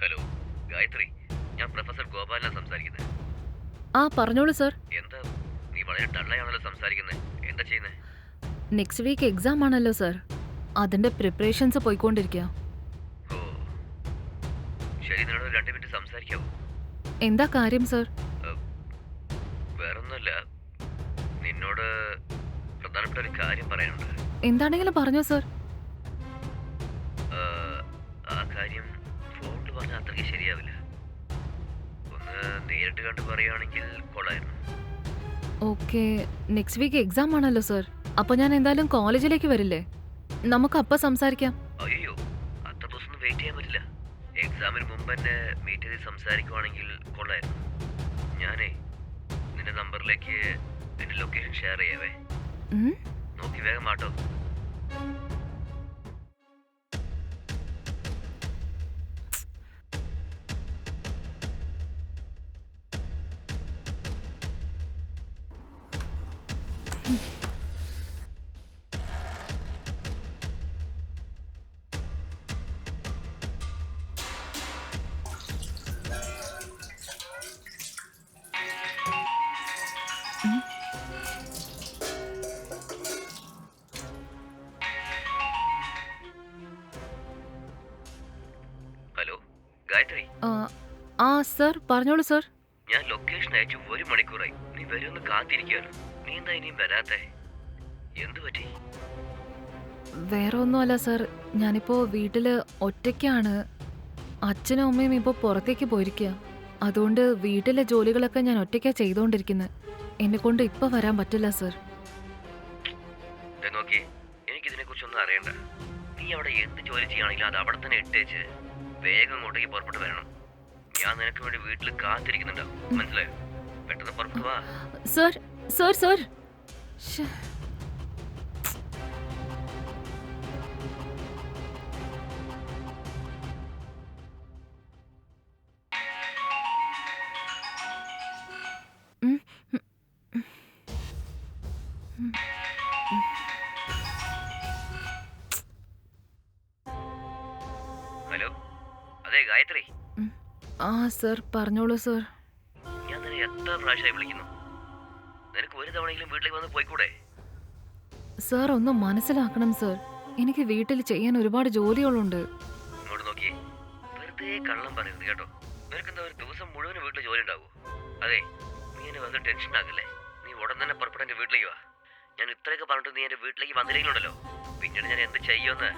Hello Gayathri ഞാൻ professor ഗോപാലനാണ് സംസാരിക്കുന്നത് ആ പറഞ്ഞോളൂ സർ. എന്താ നീ വളരെ ഡള്ളയാണല്ലോ സംസാരിക്കുന്നത് എന്താ ചെയ്യുന്നത് നെക്സ്റ്റ് വീക്ക് എക്സാം ആണല്ലോ സർ. അതിന്റെ പ്രിപ്പറേഷൻസ് പോയിക്കൊണ്ടിരിക്കുക ഓ. ശരി നിന്നോട് രണ്ട് മിനിറ്റ് സംസാരിക്കാവോ? എന്താ കാര്യം സർ? വേറൊന്നുമല്ല. നിന്നോട് പ്രധാനപ്പെട്ട ഒരു കാര്യം പറയാനുണ്ട്. എന്താണെങ്കിലും പറഞ്ഞോ സർ. അത്രയ്ക്ക് ശരിയാവില്ല. ഒന്ന് നേരിട്ട് കണ്ട് പറയുകയാണെങ്കിൽ കൊള്ളായിരുന്നു. ഓക്കെ നെക്സ്റ്റ് വീക്ക് എക്സാം ആണല്ലോ സർ അപ്പോൾ ഞാൻ എന്തായാലും കോളേജിലേക്ക് വരില്ലേ? നമുക്ക് അപ്പം സംസാരിക്കാം. അയ്യോ അത്ര ദിവസം വെയിറ്റ് ചെയ്യാൻ പറ്റില്ല. എക്സാമിന് മുമ്പ് തന്നെ മീറ്റ് ചെയ്ത് സംസാരിക്കുവാണെങ്കിൽ കൊള്ളായിരുന്നു. ഞാനേ നിന്റെ നമ്പറിലേക്ക് നിന്റെ ലൊക്കേഷൻ ഷെയർ ചെയ്യാവേ. നോക്കി വേഗം മാട്ടോ സർ പറഞ്ഞോളൂ സർ. ഞാൻ ലൊക്കേഷൻ അയച്ചു ഒരു മണിക്കൂറായി. നീ വരുമെന്ന് കാത്തിരിക്കുകയാണ്. നീ എന്താ ഇനിയും വരാത്തെ? എന്തു പറ്റി? വേറെ ഒന്നുമല്ല സർ. ഞാനിപ്പോൾ വീട്ടിൽ ഒറ്റയ്ക്കാണ്. അച്ഛനും അമ്മയും ഇപ്പോൾ പുറത്തേക്ക് പോയിരിക്കുക അതുകൊണ്ട് വീട്ടിലെ ജോലികളൊക്കെ ഞാൻ ഒറ്റയ്ക്കാണ് ചെയ്തുകൊണ്ടിരിക്കുന്നത് എന്നെ കൊണ്ട് ഇപ്പൊ വരാൻ പറ്റില്ല സർ. നോക്കി എനിക്ക് ഇതിനെ കുറിച്ചൊന്നും അറിയണ്ട. നീ അവിടെ എന്ത് ജോലി ചെയ്യുകയാണെങ്കിലും അത് അവിടെ തന്നെ ഇട്ടേച്ച്. വേഗം അങ്ങോട്ടേക്ക് പുറപ്പെട്ട് വരണം. ഞാൻ നിനക്ക് വേണ്ടി വീട്ടിൽ കാത്തിരിക്കുന്നുണ്ടാവും മനസ്സിലായോ? പെട്ടെന്ന് പുറത്തു വാ. Sir sir sir. ആ സർ. പറഞ്ഞോളൂ സർ. ഞാൻ നിന്നെ എത്ര പ്രാവശ്യമായി വിളിക്കുന്നു? നിനക്ക് ഒരു തവണയെങ്കിലും വീട്ടിലേക്ക് വന്ന് പോയിക്കൂടെ? സർ ഒന്ന് മനസ്സിലാക്കണം സർ. എനിക്ക് വീട്ടിൽ ചെയ്യാൻ ഒരുപാട് ജോലികളുണ്ട്. ഇങ്ങോട്ട് നോക്കിയേ. വെറുതെ കള്ളം പറയരുത് കേട്ടോ. നിനക്ക് എന്താ ഒരു ദിവസം മുഴുവൻ വീട്ടിൽ ജോലി ഉണ്ടാവോ? അതെ നീ എന്നെ വന്ന് ടെൻഷൻ ആകല്ലേ നീ ഉടൻ തന്നെ പുറപ്പെടാൻ എന്റെ വീട്ടിലേക്ക് വാ. ഞാൻ ഇത്രയൊക്കെ പറഞ്ഞിട്ട് നീ എന്റെ വീട്ടിലേക്ക് വന്നില്ലെങ്കിലുണ്ടല്ലോ. പിന്നീട് ഞാൻ എന്ത് ചെയ്യുമെന്ന്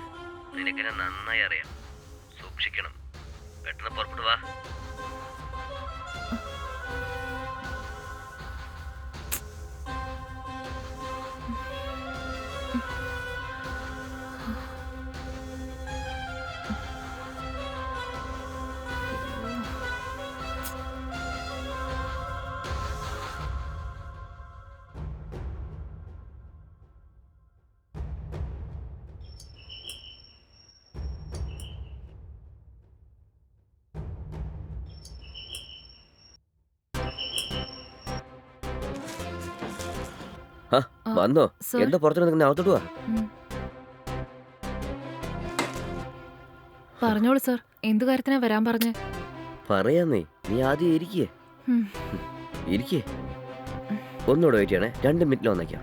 നിനക്കെന്നെ നന്നായി അറിയാം. സൂക്ഷിക്കണം. പെട്ടെന്ന് പുറപ്പെട്ടു വാ. വന്നോ. എന്താ പുറത്തു നിൽക്കുന്ന അകത്തോട്ട് വാ. പറഞ്ഞോളൂ സർ. എന്ത് കാര്യത്തിനാ വരാൻ പറഞ്ഞ? പറയാന്നേ നീ ആദ്യം ഇരിക്കേ. ഇരിക്കേ. ഒന്നുകൂടെ വെയിറ്റ് ചെയ്യണേ. രണ്ട് മിനിറ്റിൽ വന്നേക്കാം.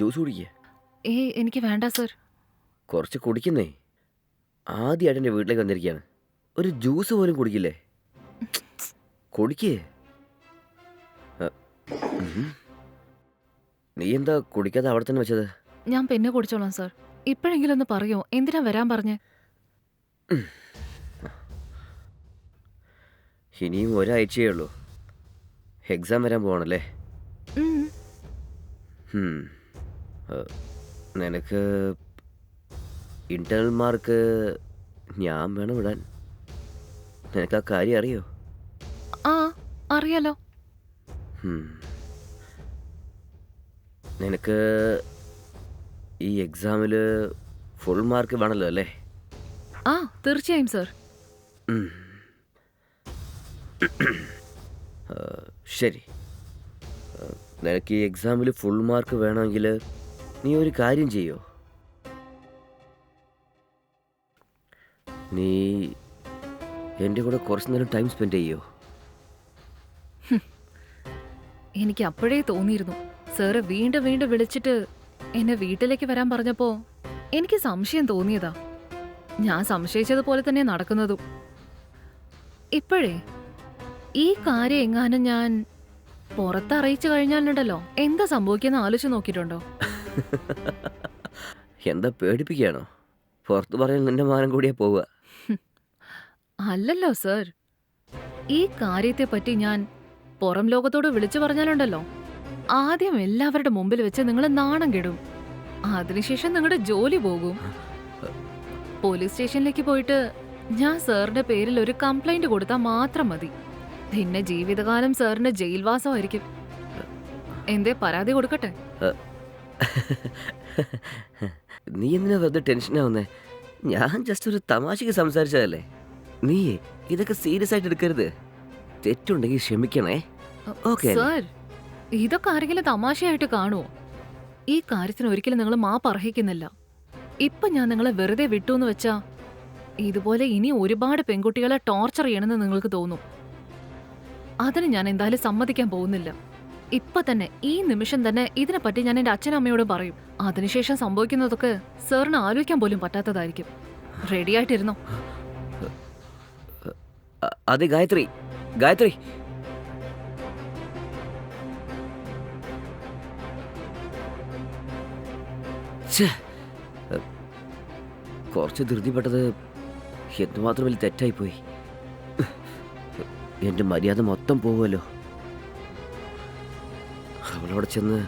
ജ്യൂസ് കുടിക്കേ. ഏയ് എനിക്ക് വേണ്ട സർ. കുറച്ച് കുടിക്കുന്നേ. ആദ്യമായിട്ട് എന്റെ വീട്ടിലേക്ക് വന്നിരിക്കുകയാണ്. ഒരു ജ്യൂസ് പോലും കുടിക്കില്ലേ? കുടിക്കേ. നീ എന്താ കുടിക്കാതെ അവിടെ തന്നെ വെച്ചത്? ഞാൻ പിന്നെ കുടിച്ചോളാം സർ. ഇപ്പോഴെങ്കിലും ഒന്ന് പറയോ? എന്തിനാ വരാൻ പറഞ്ഞ്? ഇനിയും ഒരാഴ്ചയേ ഉള്ളൂ. എക്സാം വരാൻ. ഏ, നിനക്ക് ഇന്റേണൽ മാർക്ക് ഞാൻ വേണം വിടാൻ നിനക്ക് ആ കാര്യം അറിയോ? ആ അറിയാലോ. നിനക്ക് ഈ എക്സാമിൽ ഫുൾ മാർക്ക് വേണമല്ലോ അല്ലേ? ആ തീർച്ചയായും സർ. ശരി. നിനക്ക് ഈ എക്സാമിൽ ഫുൾ മാർക്ക് വേണമെങ്കിൽ നീ ഒരു കാര്യം ചെയ്യോ? നീ എന്റെ കൂടെ കുറച്ച് നേരം ടൈം സ്പെൻഡ് ചെയ്യോ? എനിക്ക് അപ്പോഴേ തോന്നിയിരുന്നു. സാറ് വീണ്ടും വീണ്ടും വിളിച്ചിട്ട് എന്നെ വീട്ടിലേക്ക് വരാൻ പറഞ്ഞപ്പോ എനിക്ക് സംശയം തോന്നിയതാ. ഞാൻ സംശയിച്ചതുപോലെ തന്നെ നടക്കുന്നതും. ഇപ്പോഴേ ഈ കാര്യം എങ്ങാനും ഞാൻ പുറത്തറിയിച്ചു കഴിഞ്ഞാലുണ്ടല്ലോ? എന്താ സംഭവിക്കുന്ന ആലോചിച്ച് നോക്കിയിട്ടുണ്ടോ? എന്താ പേടിപ്പിക്കുകയാണോ? പുറത്തു പറയാൻ നിന്റെ മാനം കൂടിയാ പോവുക. അല്ലല്ലോ സർ. ഈ കാര്യത്തെ പറ്റി ഞാൻ പുറം ലോകത്തോട് വിളിച്ചു പറഞ്ഞാലുണ്ടല്ലോ. ആദ്യം എല്ലാവരുടെ മുമ്പിൽ വെച്ച് നിങ്ങൾ നാണം കെടും. അതിനുശേഷം നിങ്ങളുടെ ജോലി പോകും. പോലീസ് സ്റ്റേഷനിലേക്ക് പോയിട്ട് ഞാൻ സാറിന്റെ പേരിൽ ഒരു കംപ്ലൈന്റ് കൊടുത്താൽ മാത്രം മതി. പിന്നെ ജീവിതകാലം സാറിന്റെ ജയിൽവാസമായിരിക്കും. എന്തേ പരാതി കൊടുക്കട്ടെ? നീ എന്തിനാ വെറുതെ ടെൻഷനാവുന്നേ ഞാൻ ജസ്റ്റ് ഒരു തമാശക്ക് സംസാരിച്ചതല്ലേ? നീ ഇതൊക്കെ സീരിയസ് ആയിട്ട് എടുക്കരുത്. തെറ്റുണ്ടെങ്കിൽ ക്ഷമിക്കണേ. ഓക്കെ സർ ഇതൊക്കെ ആരെങ്കിലും തമാശയായിട്ട് കാണുമോ ഈ കാര്യത്തിന് ഒരിക്കലും നിങ്ങൾ മാപ്പ് അർഹിക്കുന്നില്ല. ഇപ്പൊ ഞാൻ നിങ്ങളെ വെറുതെ വിട്ടു എന്ന് വെച്ചാ ഇതുപോലെ ഇനി ഒരുപാട് പെൺകുട്ടികളെ ടോർച്ചർ ചെയ്യണമെന്ന് നിങ്ങൾക്ക് തോന്നും. അതിന് ഞാൻ എന്തായാലും സമ്മതിക്കാൻ പോകുന്നില്ല. ഇപ്പൊ തന്നെ ഈ നിമിഷം തന്നെ ഇതിനെപ്പറ്റി ഞാൻ എന്റെ അച്ഛനമ്മയോട് പറയും. അതിനുശേഷം സംഭവിക്കുന്നതൊക്കെ സാറിന് ആലോചിക്കാൻ പോലും പറ്റാത്തതായിരിക്കും. റെഡി ആയിട്ടിരുന്നോ? അതെ ഗായത്രി ഗായത്രി. കുറച്ച് ധൃതിപ്പെട്ടത് എന്തുമാത്രം വലിയ തെറ്റായിപ്പോയി. എന്റെ മര്യാദ മൊത്തം പോവുമല്ലോ അവളവിടെ ചെന്ന്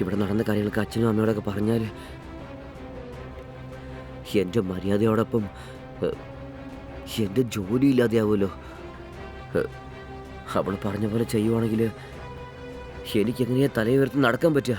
ഇവിടെ നടന്ന കാര്യങ്ങൾക്ക് അച്ഛനും അമ്മയോടൊക്കെ പറഞ്ഞാൽ എന്റെ മര്യാദയോടൊപ്പം എന്റെ ജോലി ഇല്ലാതെയാവുമല്ലോ അവൾ പറഞ്ഞ പോലെ ചെയ്യുവാണെങ്കിൽ എനിക്കെങ്ങനെയാ തലയുയർത്തി നടക്കാൻ പറ്റുക?